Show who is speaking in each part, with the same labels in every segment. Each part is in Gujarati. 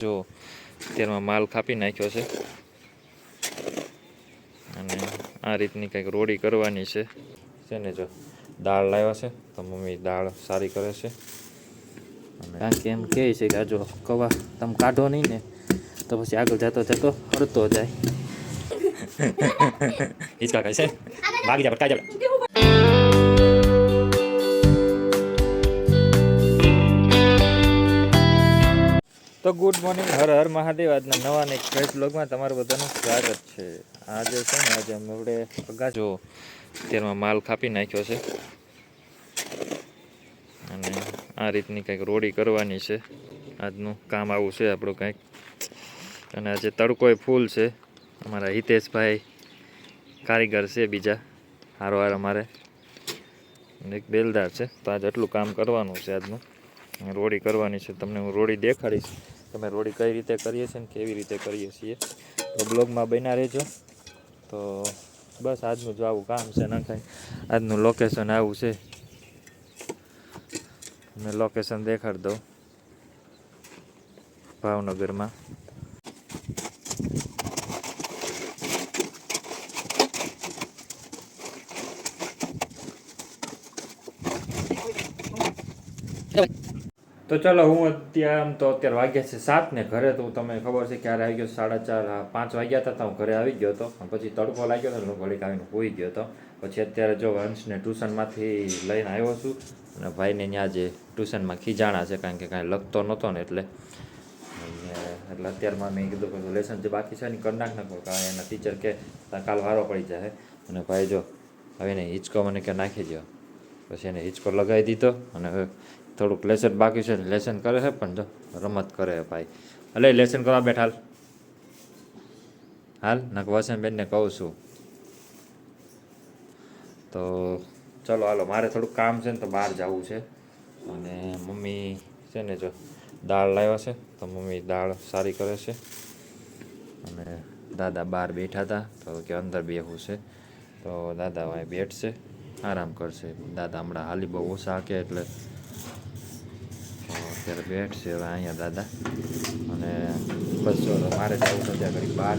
Speaker 1: જો તેમાં માલ કાપી નાખ્યો છે. અને આ રીતની કંઈક રોડી કરવાની છે. છે ને જો દાળ લાવ્યા છે તો મમ્મી દાળ સારી કરે છે. અને કારણ કે એમ કહે છે કે આ જો કવા તમે કાઢો નહીં ને તો પછી આગળ જતો જતો હરતો જાય. હિચકા કહે છે. ભાગી જા ભટકાઈ જા. તો ગુડ મોર્નિંગ હર હર મહાદેવ. આજના નવા ને ફ્રેશ બ્લોગમાં તમારું બધાનું સ્વાગત છે. આજે છે ને, આજે અમે આપણે પગા જો તેમાં માલ કાપી નાખ્યો છે. અને આ રીતની કંઈક રોડી કરવાની છે. આજનું કામ આવું છે આપણું કંઈક. અને આજે તડકોય ફૂલ છે. અમારા હિતેશભાઈ કારીગર છે બીજા, હારો હાર અમારે. એક બેલદાર છે. તો આજે આટલું કામ કરવાનું છે આજનું. રોડી કરવાની છે, તમને હું રોડી દેખાડીશ. તમે રોડી કઈ રીતે કરીએ છીએ ને કેવી રીતે કરીએ છીએ, તો બ્લોગમાં બન્યા રહેજો. તો બસ આજનું જો આવું કામ છે નખાય આજનું લોકેશન આવું છે. મેં લોકેશન દેખાડી દઉં. ભાવનગરમાં. તો ચલો હું અત્યારે આમ તો અત્યારે વાગ્યા છે સાત ને ઘરે તો તમે ખબર છે ક્યારે આવી ગયો સાડા ચાર પાંચ વાગ્યા હતા તો હું ઘરે આવી ગયો હતો. પછી તડકો લાગ્યો હતો હું ઘડીક આવીને હોઈ ગયો હતો. પછી અત્યારે જો વંશને ટ્યુશનમાંથી લઈને આવ્યો છું અને ભાઈને ત્યાં જે ટ્યુશનમાં ખીજાણા છે, કારણ કે કાંઈ લખતો નહોતો ને એટલે. એટલે અત્યારમાં મેં કીધું કે લેસન જે બાકી છે ને કરી નાખ નાખો કારણ એના ટીચર કે "તારે કાલ વારો પડી જાય. અને ભાઈ જો હવે એને હિંચકો મને કે નાખી દો પછી એને હિંચકો લગાવી દીધો અને હવે થોડુંક લેસન બાકી છે લેસન કરે છે પણ જો રમત કરે ભાઈ. અલે લેસન કરવા બેઠા હાલ. હાલ નકવાસન બેનને કહું છું. તો ચલો હાલો, મારે થોડુંક કામ છે ને તો બહાર જવું છે. અને મમ્મી છે ને જો દાળ લાવ્યા છે, તો મમ્મી દાળ સારી કરે છે. અને દાદા બહાર બેઠા હતા, તો કે અંદર બેહવું છે. તો દાદા ભાઈ બેઠશે, આરામ કરશે. દાદા હમણાં હાલી બહુ ઓછા કે એટલે અત્યારે બેઠશે હવે અહીંયા દાદા અને બસ જો મારે જવું છે ત્યાં ઘડી બહાર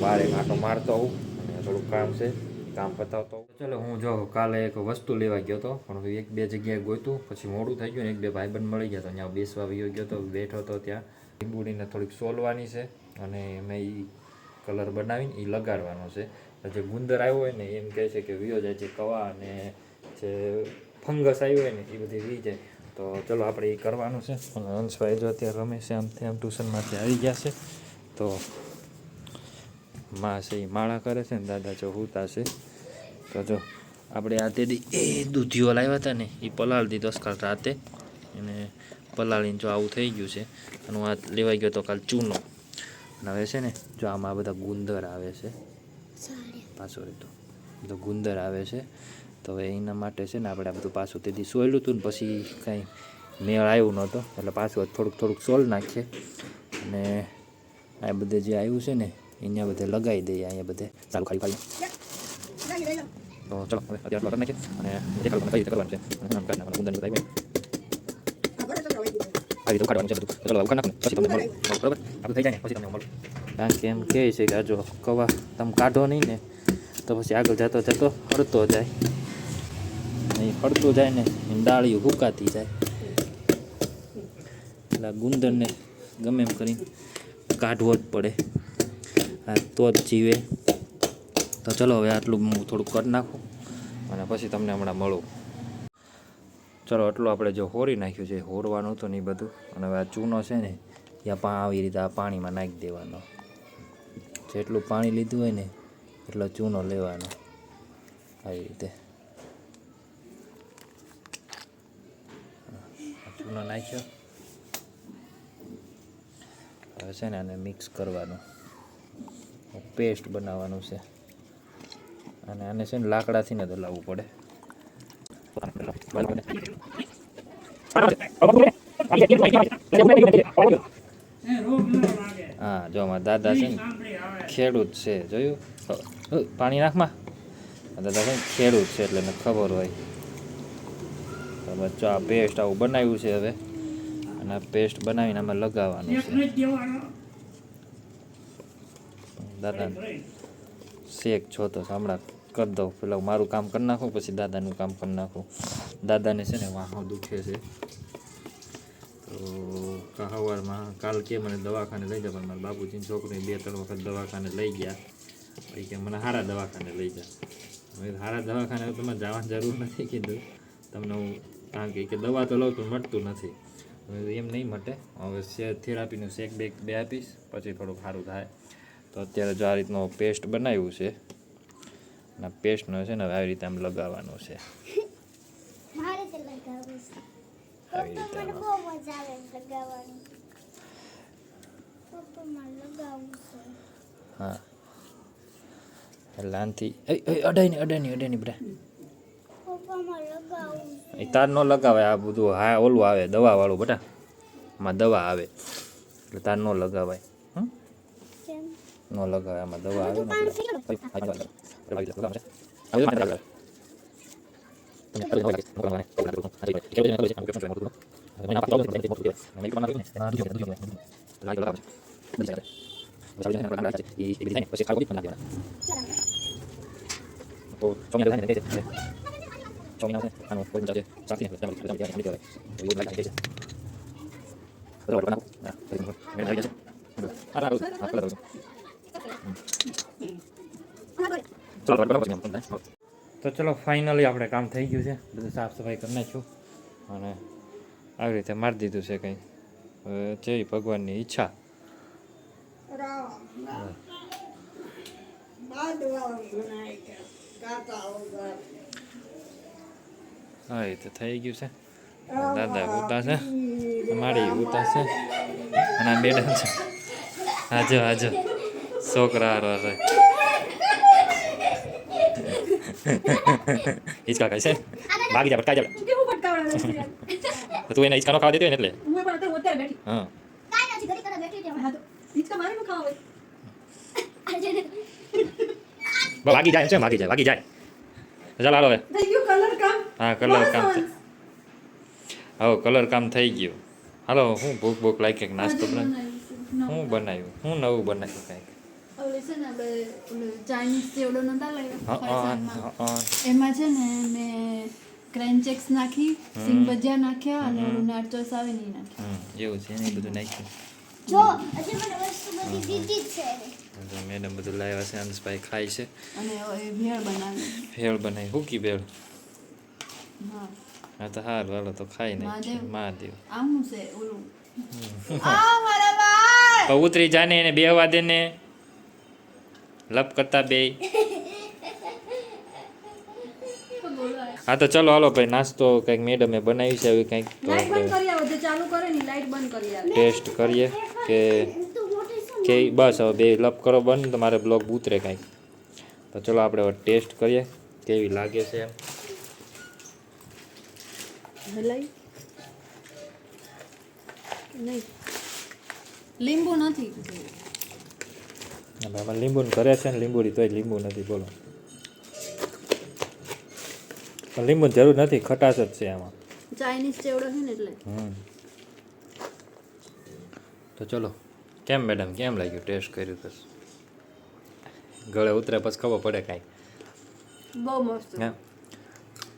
Speaker 1: બહાર એક આંટો મારતો આવું અને થોડુંક કામ છે કામ પતાવતો ચાલો હું જો કાલે એક વસ્તુ લેવા ગયો હતો પણ એક બે જગ્યાએ ગોતું પછી મોડું થઈ ગયું ને એક બે ભાઈબંધ મળી ગયા તો ત્યાં બેસવા વયો ગયો તો બેઠો હતો ત્યાં લીંબુડીને થોડીક સોલવાની છે અને મેં એ કલર બનાવીને એ લગાડવાનો છે જે ગુંદર આવ્યો હોય ને એમ કહે છે કે વિયો જાય છે કવા અને જે ફંગસ આવ્યો હોય ને એ બધી વી જાય તો ચલો આપણે એ કરવાનું છે. અને હંસભાઈ જો અત્યારે રમે છે આમ તેમ ટ્યુશનમાંથી આવી ગયા છે. તો માં છે એ માળા કરે છે ને દાદા જો હુતા છે. તો જો આપણે આ તેથી એ દૂધિયો લાવ્યા હતા ને એ પલાળી દીધો કાલ રાતે. એને પલાળીને જો આવું થઈ ગયું છે. અને હું આ લેવાઈ ગયો તો કાલ ચૂનો. અને હવે છે ને જો આમાં આ બધા ગુંદર આવે છે. પાછો રીતો બધો ગુંદર આવે છે. તો એના માટે છે ને આપણે આ બધું પાછું તેથી સોયલું હતું ને પછી કાંઈ મેળ આવ્યું નહોતો. એટલે પાછું થોડુંક થોડુંક સોલ નાખીએ. અને આ બધે જે આવ્યું છે ને, અહીંયા બધે લગાવી દઈએ, અહીંયા બધે. ચાલુ, ખાલી ખાલી. તો ચલો, હવે અને મળું. બરાબર? આપણે થઈ જાય ને, પછી કે છે કે આ જો કવા, તમે કાઢો નહીં ને, તો પછી આગળ જતો જતો અડતો જાય. નહીં હળતું જાય ને એની ડાળીઓ હુકાતી જાય. એટલે ગુંદરને ગમે એમ કરીને કાઢવો જ પડે. હા તો જ જીવે. તો ચલો હવે આટલું હું થોડુંક કરી નાખું અને પછી તમને હમણાં મળું. ચલો, આટલું આપણે જો હોરી નાખ્યું છે, હોરવાનું હતું ને એ બધું. અને હવે આ ચૂનો છે ને પા, આવી રીતે આ પાણીમાં નાખી દેવાનો. જેટલું પાણી લીધું હોય ને, એટલો ચૂનો લેવાનો. આવી રીતે આ ચૂનો નાખ્યો. હવે છે ને આને મિક્સ કરવાનું. પેસ્ટ બનાવવાનું છે. અને આને છે ને લાકડાથી ને દલાવવું પડે. હા, જો અમારા દાદા છે ને ખેડૂત છે. જોયું? પાણી નાખમાં દાદા છે ને ખેડૂત છે એટલે મને ખબર હોય. જો આ પેસ્ટ આવું બનાવ્યું છે હવે અને આ પેસ્ટ બનાવીને આમાં લગાવવાનું છે. દાદા શેક છો તો હમણાં કરી દઉં. પેલા મારું કામ કરી નાખું પછી દાદાનું કામ કરી નાખું. દાદાને છે ને વાહો દુખે છે. તો સવારમાં કાલ કે મને દવાખાને લઈ જા પણ મારા બાપુજીની છોકરી બે ત્રણ વખત દવાખાને લઈ ગયા. પછી કે મને સારા દવાખાને લઈ જા. હવે સારા દવાખાને તમારે જવાની જરૂર નથી કીધું. તમને હું કારણ કે દવા તો લઉં તો મટતું નથી. એમ નહીં મટે. હવે થેરાપીનું શેક બેક બે આપીશ પછી થોડું સારું થાય. તો અત્યારે જો આ રીતનો પેસ્ટ બનાવ્યું છે અને પેસ્ટનો છે ને હવે આવી રીતે આમ લગાવવાનું છે. આવી રીતે હા. લાંથી. અડાઈ નહીં અડાઈ નહીં અડાઈ નહીં બધા
Speaker 2: પપ્પા મને લગાવવું છે
Speaker 1: એ તાર ન લગાવે આ બધું હા ઓલું આવે દવાવાળું બટા. આમાં દવા આવે. એટલે તાર ન લગાવાય ન લગાવે આમાં દવા આવે ને
Speaker 2: પાણી
Speaker 1: એટલે.
Speaker 2: પી લો.
Speaker 1: આવી રીતે લગાવે. આવી રીતે લગાવે છે. આવી રીતે લગાવે. તો ચલો ફાઇનલી આપણે કામ થઈ ગયું છે સાફ સફાઈ કરી નાખ્યું અને આવી રીતે મારી દીધું છે કંઈ હવે ભગવાનની ઈચ્છા હા એ તો થઈ ગયું છે. દાદા ઉતા છે. મારી ઉતા છે. અને આ મેડમ છે. હાજો હાજો. છોકરા હારો છે હિંચકા ખાય છે. ભાગી જા ભટકાઈ જા? તો તું એને હિચકાનો ખાવા દેતી હોય ને એટલે?
Speaker 3: હું
Speaker 1: ભાગી જાય છે ભાગી જાય ભાગી જાય. ચાલ હાલો હવે
Speaker 3: થઈ ગયું કલર કામ
Speaker 1: હા કલર કામ હવે કલર કામ થઈ ગયું. હાલો હું ભૂખ ભૂખ લાગી કંઈક નાસ્તો
Speaker 3: આજે
Speaker 1: બનાવ? હું બનાવ્યું. હું
Speaker 3: નવું.
Speaker 1: નવું બનાવ્યું કંઈક?
Speaker 3: એમાં છે ને મેં ક્રેન્ચેક્સ નાખી સિંગ ભજીયા નાખ્યા અને ઓલું નારચોસ આવે ને નાખ્યું
Speaker 1: એવું છે ને બધું નાખ્યું.
Speaker 2: જો હજી મને વસ્તુ બધી દીધી છે.
Speaker 1: મેડમ બધું લાવ્યા છે અંશભાઈ ખાય છે.
Speaker 3: અને ભેળ બનાવી.
Speaker 1: ભેળ બનાવી. હુકી ભેળ?
Speaker 3: હા
Speaker 1: તો હારું હાલો તો ખાઈ નહીં
Speaker 3: મહાદેવ.
Speaker 1: ઉતરી જાને એને બેહવા દે ને લપ કરતા બે હા તો ચલો હાલો ભાઈ નાસ્તો કંઈક મેડમે બનાવી છે આવી કંઈક તો આપણે
Speaker 3: કરી આવો જે ચાલુ કરે ને લાઈટ બંધ કરી
Speaker 1: ટેસ્ટ કરીએ કે કે બસ હવે બે લપ કરો બંધ તો મારે બ્લોગ ઉતરે કાંઈક તો ચલો આપણે ટેસ્ટ કરીએ કેવી લાગે છે એમ
Speaker 3: હલાઈ. નહીં. લીંબુ નથી.
Speaker 1: આમાં લીંબુ કરે છે ને લીંબુડી તોય લીંબુ નથી બોલો. પણ લીંબુ જરૂર નથી ખટાશ જ છે આમાં.
Speaker 3: ચાઇનીઝ ચેવડો છે ને એટલે.
Speaker 1: હમ. તો ચલો કેમ મેડમ કેમ લાગ્યું ટેસ્ટ કર્યું તો ગળે ઉતરે પછી ખબર પડે કાંઈ.
Speaker 3: બહુ મસ્ત.
Speaker 1: હા.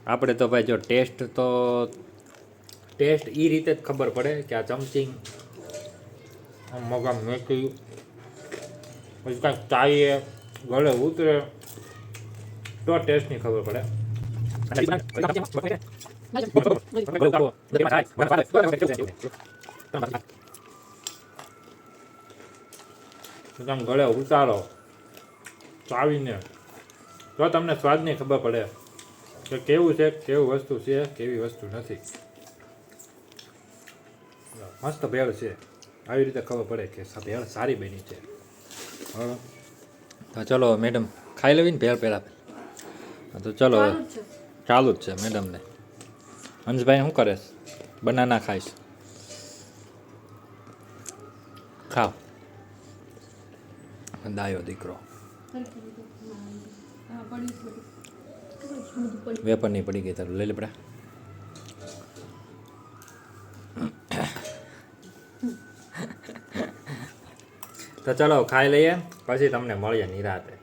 Speaker 1: આપણે તો ભાઈ જો ટેસ્ટ તો ટેસ્ટ એ રીતે જ ખબર પડે કે આ ચમચી મગમ મગા મેથી પછી કાંઈક ચાઈએ, ગળે ઉતરે, તો ટેસ્ટની ખબર પડે. ગળે ઉતારો, ચાવીને, તો તમને સ્વાદની ખબર પડે કે કેવું છે, કેવું વસ્તુ છે, કેવી વસ્તુ નથી. મસ્ત ભેળ છે. આવી રીતે ખબર પડે કે ભેળ સારી બની છે. તો ચલો મેડમ ખાઈ લેવી ને ભેળ પહેલાં તો ચલો
Speaker 3: ચાલુ જ છે.
Speaker 1: ચાલુ જ છે મેડમને. હંસભાઈ શું કરે બનાના ખાઈશ ખાવ દાયો દીકરો. વેપરની પડી ગઈ તારું. લઈ લે પડા. તો ચલો ખાઈ લઈએ પછી તમને મળીએ નિરાતે.